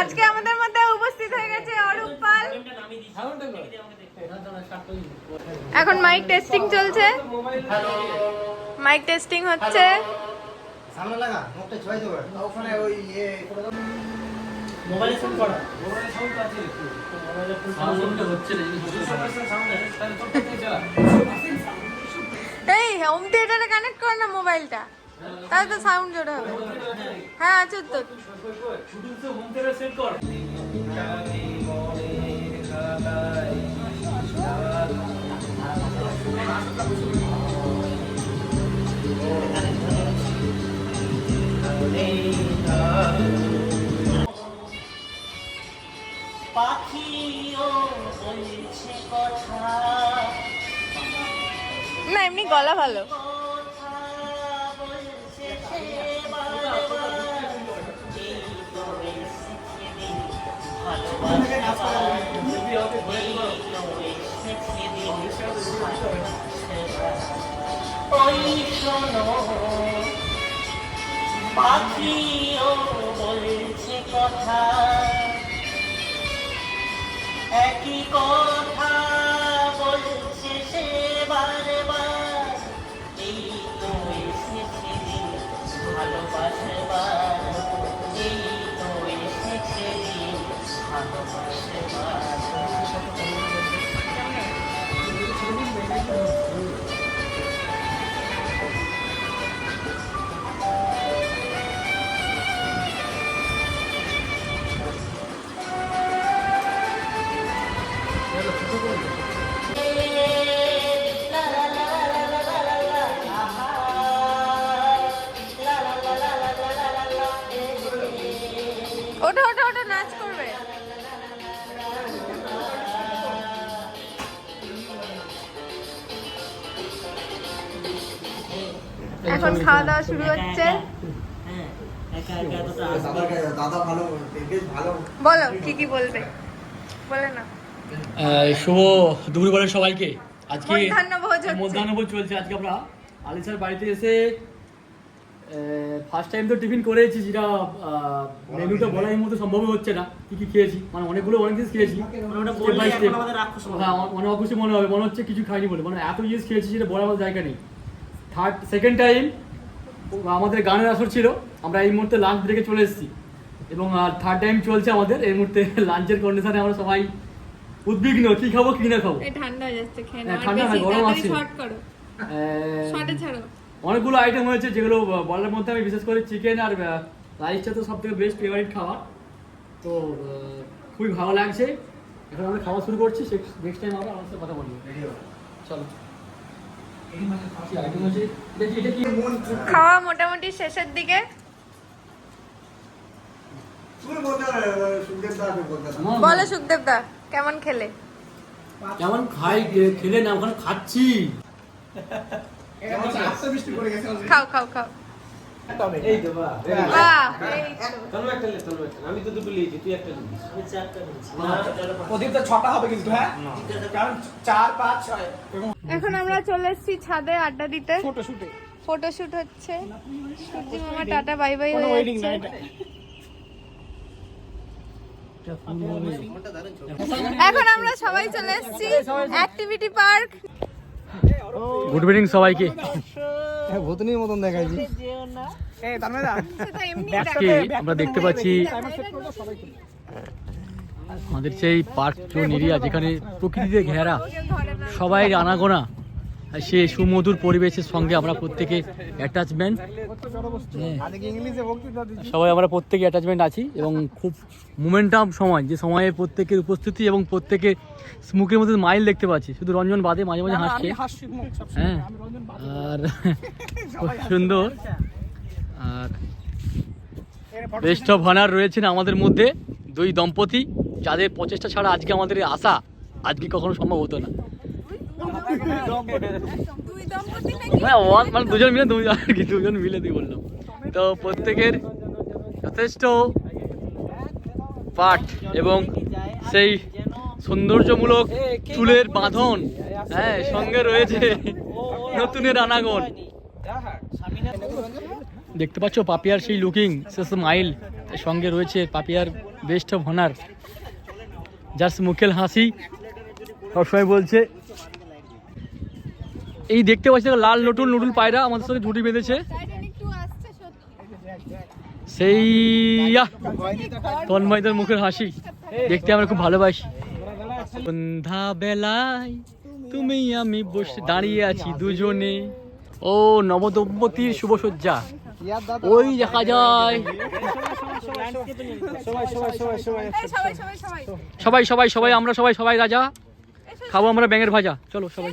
আজকে আমাদের মধ্যে উপস্থিত হয়ে গেছে অরূপ পাল। এখন মাইক টেস্টিং চলছে মাইক টেস্টিং হচ্ছে। এই হোম থিয়েটারে কানেক্ট কর না মোবাইলটা তাহলে তো সাউন্ড জোরে হবে। হ্যাঁ আছে তো না এমনি গলা ভালো। পাখিও বলছে কথা একই কথা বলছে সে বারবার এই তো এসেছে ভালোবাসবার খাওয়া দাওয়া শুরু হচ্ছে? হ্যাঁ একা একা এতটা আসবে। দাদাকে দাদা ভালো বেশ ভালো। বলো কি কি বলবে? বলে না শুভ দুপুরবেলা সবাইকে। আজকে মধ্যাহ্নভোজ চলছে আজকে আমরা। আলিসার বাড়িতে এসে ফার্স্ট টাইম তো টিফিন করেছি যেটা মেনুটা বলা এই মতো সম্ভব হচ্ছে না। কি কি খেয়েছি? মানে অনেকগুলো অনেক জিনিস খেয়েছি। মানে মনে হ্যাঁ হবে। আমার- মনে অবশ্যই মনে হবে। মনে হচ্ছে কিছু খাইনি বলে। মানে এত জিনিস খেয়েছি যেটা বলার মতো জায়গা নেই। থার্ড সেকেন্ড টাইম আমাদের গানের আসর ছিল আমরা এই মুহূর্তে লাঞ্চ ব্রেকে চলে এসেছি। এবং থার্ড টাইম চলছে আমাদের এই মুহূর্তে লাঞ্চের কন্ডিশনে আমরা সবাই উদ্বিগ্ন কি খাব কি না খাব? ঠান্ডা হয়ে যাচ্ছে হ্যাঁ, নাও ঠান্ডা না, গরম আছে। অনেকগুলো আইটেম হয়েছে যেগুলো বলার মধ্যে আমি বিশেষ করে চিকেন আর রাইসটা তো সব থেকে বেস্ট ফেভারিট খাবার। তো খুবই ভালো লাগছে। এখন আমরা খাওয়া শুরু করছি নেক্সট টাইম আমরা আমার সাথে কথা বলব। চলো। খাওয়া মোটামুটি শেষের দিকে। সুখদেব দা বলো সুখদেব কেমন খেলে? কেমন খাই খেলে না ওখানে খাচ্ছি। খাও খাও খাও। আমি তো দুটো লিয়েছি তুই একটা লিয়েছিস আমি চারটা নিয়েছি। প্রদীপটা ছটা হবে কিন্তু হ্যাঁ? কারণ চার পাঁচ ছয়। এখন আমরা চলে এসেছি ছাদে আড্ডা দিতে। ফটো শুটে শুট হচ্ছে। সূর্যি মামা টাটা বাই বাই হয়ে যাচ্ছে। এখন আমরা সবাই চলে এসেছি অ্যাক্টিভিটি পার্ক গুড ইভিনিং সবাইকে। হ্যাঁ ভূতনির মতন আজকে আমরা দেখতে পাচ্ছি। আমাদের সেই পার্ক জোন এরিয়া যেখানে প্রকৃতিতে ঘেরা সবাই আনাগোনা। সে সুমধুর পরিবেশের সঙ্গে আমরা প্রত্যেকে অ্যাটাচমেন্ট সবাই আমরা প্রত্যেকে অ্যাটাচমেন্ট আছি এবং খুব মোমেন্টাম সময় যে সময়ে প্রত্যেকের উপস্থিতি এবং প্রত্যেকের স্মুকের মধ্যে মাইল দেখতে পাচ্ছি। শুধু রঞ্জন বাদে মাঝে মাঝে হাসছে। হ্যাঁ। আর খুব সুন্দর। আর বেস্ট অফ অনার রয়েছেন আমাদের মধ্যে দুই দম্পতি যাদের প্রচেষ্টা ছাড়া আজকে আমাদের আশা আজকে কখনো সম্ভব হতো না। মানে দুজন মিলে দুজন আর কি, দুজন মিলে দিয়ে বললাম তো প্রত্যেকের যথেষ্ট পাঠ এবং সেই সৌন্দর্যমূলক চুলের বাঁধন হ্যাঁ সঙ্গে রয়েছে নতুনের আনাগন দেখতে পাচ্ছ পাপিয়ার সেই লুকিং সে স্মাইল সঙ্গে রয়েছে পাপিয়ার বেস্ট অফ হনার যার মুখের হাসি সবসময় বলছে এই দেখতে পাচ্ছি লাল নটুল নুডুল পায়রা আমাদের সঙ্গে ঝুটি বেঁধেছে। সেই তন্ময়দের মুখের হাসি। দেখতে আমরা খুব ভালোবাসি। সন্ধ্যা বেলায় তুমি আমি বসে দাঁড়িয়ে আছি দুজনে। ও, নবদম্পতির শুভসজ্জা। ওই দেখা যায়। সবাই সবাই সবাই। আমরা সবাই সবাই রাজা। খাব আমরা ব্যাঙের ভাজা। চলো, সবাই।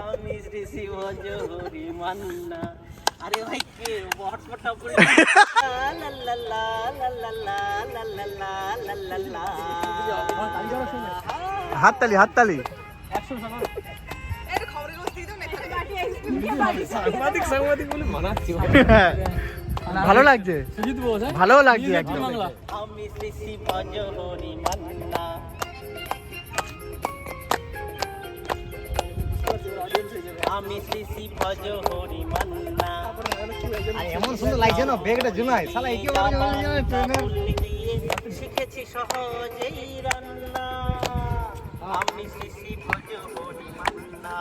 আমি মান্না। আরে ভাই কে? হটপটা করে লা লা লা লা লা লা লা লা লা লা লা লা হাততালি হাততালি। সাংবাদিক সাংবাদিক বলে মানাচ্ছি ভালো লাগছে? সুজিত বোস হ্যাঁ? ভালো লাগছে একদম। আমি ভজ হরি মান্না। আমি সিসি ফজহরি মান্না। এমন সুন্দর লাগছে না ব্যাগটা জুনাই শালা একে শিখেছি সহজেই রান্না আমি সিসি ফজহরি মান্না।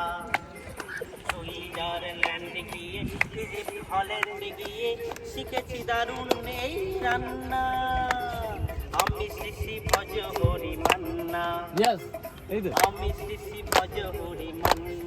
সুইজারল্যান্ডে গিয়ে ইজিপ্ট হল্যান্ডে গিয়ে শিখেছি দারুণ এই রান্না। আমি সিসি ভজহরি মান্না। আমি সিসি ভজহরি মান্না।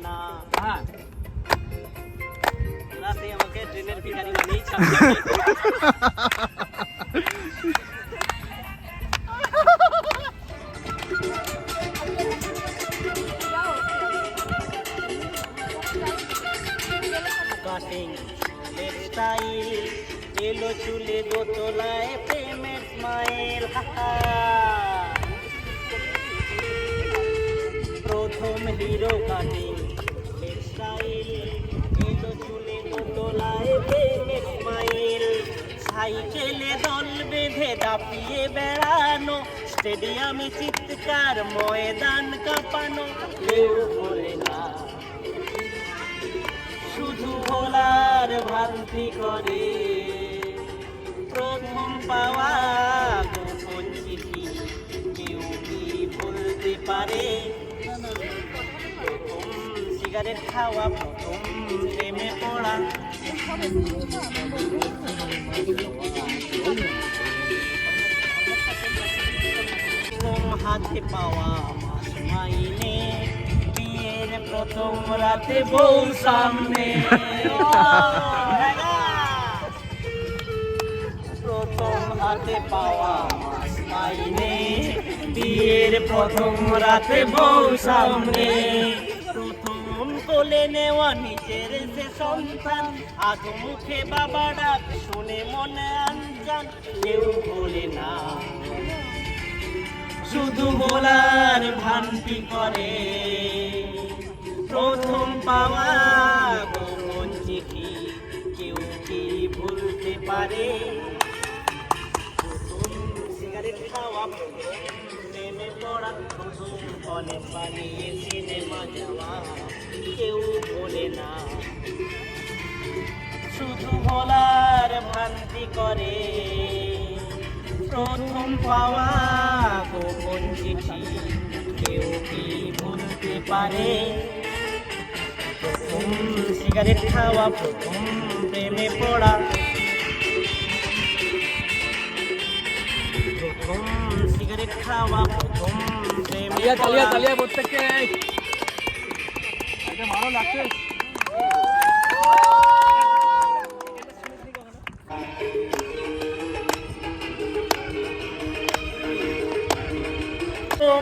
কাটিং স্টাইল এলো চুলে দোতলায় প্রেমের স্মাইল প্রথম হিরো কাটিং সাইকেলে দল বেঁধে দাপিয়ে বেড়ানো। স্টেডিয়ামে চিৎকার, ময়দান কাঁপানো। কেউ বলে না। শুধু ভোলার ভ্রান্তি করে। প্রথম পাওয়া কেউ কি বলতে পারে? প্রথম সিগারেট খাওয়া, প্রথম প্রেমে পড়া। হাতে পাওয়া মাস মাইনে, বিয়ের প্রথম রাতে বউ সামনে। প্রথম হাতে পাওয়া মাস মাইনে, বিয়ের প্রথম রাতে বউ সামনে। কোলে নেওয়া নিজের যে সন্তান আজ মুখে বাবা ডাক শুনে মনে আনজান কেউ বলে না। শুধু বলার ভ্রান্তি করে। প্রথম পাওয়া চিঠি, কেউ কি ভুলতে পারে? সিগারেট খাওয়া প্রেমে পড়া প্রথম ফলে পালিয়ে সিনেমা যাওয়া। কেউ বলে না। শুধু ভোলার ভ্রান্তি করে। প্রথম পাওয়া গোপন চিঠি কেউ কি বলতে পারে? প্রথম সিগারেট খাওয়া প্রথম প্রেমে পড়া। প্রথম সিগারেট খাওয়া প্রথম প্রেমে তালিয়া তালিয়া প্রত্যেককে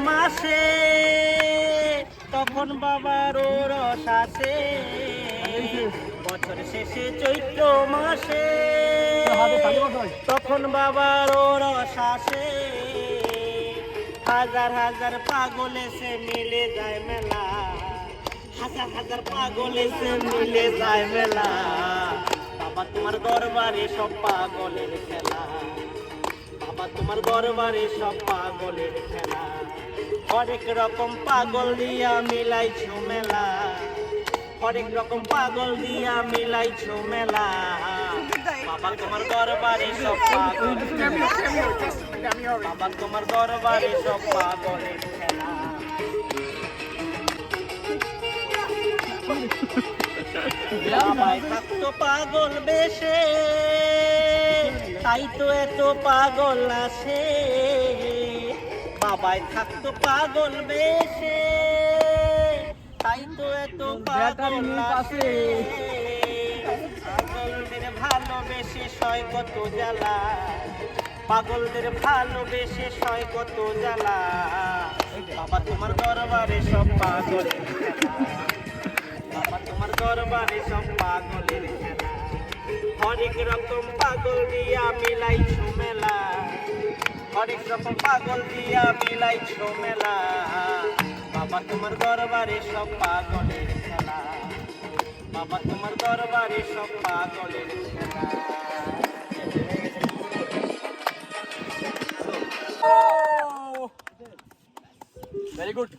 মাসে তখন বাবার রস আসে বছর শেষে চৈত্র মাসে, তখন বাবার রস আসে হাজার হাজার পাগল এসে মিলে যায় মেলা। হাজার হাজার পাগল এসে মিলে যায় মেলা। বাবা, তোমার দরবারে সব পাগলের খেলা। বাবা, তোমার দরবারে সব পাগলের খেলা। হরেক রকম পাগল দিয়া মিলাইছো মেলা। হরেক রকম পাগল দিয়া মিলাইছো মেলা। বাবা, তোমার দরবারে সব পাগল বাবা, তোমার দরবারে সব পাগলের খেলা। থাকতো পাগল বেশে তাই তো এত পাগল আসে বাবাই থাকতো পাগল বেশে তাই তো এত পাগল আসে পাগলদের ভালোবেসে সয় কত জ্বালা পাগলদের ভালোবেসে সয় কত জ্বালা। বাবা তোমার দরবারে সব পাগলের খেলা বাবা তোমার দরবারে সব পাগলের খেলা হরেক রকম পাগল দিয়া মিলাইছো মেলা হরেক রকম পাগল দিয়া মিলাইছো মেলা বাবা তোমার দরবারে সব পাগলের খেলা বাবা তোমার দরবারে সব পাগলের খেলা ভেরি গুড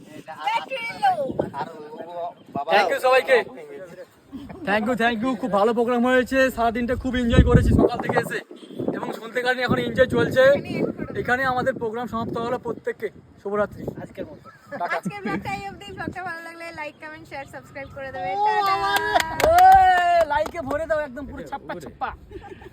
থ্যাংক ইউ সবাইকে। থ্যাংক ইউ থ্যাংক ইউ খুব ভালো প্রোগ্রাম হয়েছে। সারাদিনটা খুব এনজয় করেছি সকাল থেকে এসে। এবং শুনতে পারিনি এখন এনজয় চলছে। এখানে আমাদের প্রোগ্রাম সমাপ্ত হলো প্রত্যেককে। শুভরাত্রি। আজকের মতো। আজকের ব্লগটা এই অবধি। ব্লগটা ভালো লাগলে লাইক কমেন্ট শেয়ার সাবস্ক্রাইব করে দেবে টাটা। লাইকে ভরে দাও একদম পুরো ছাপ্পা ছাপ্পা।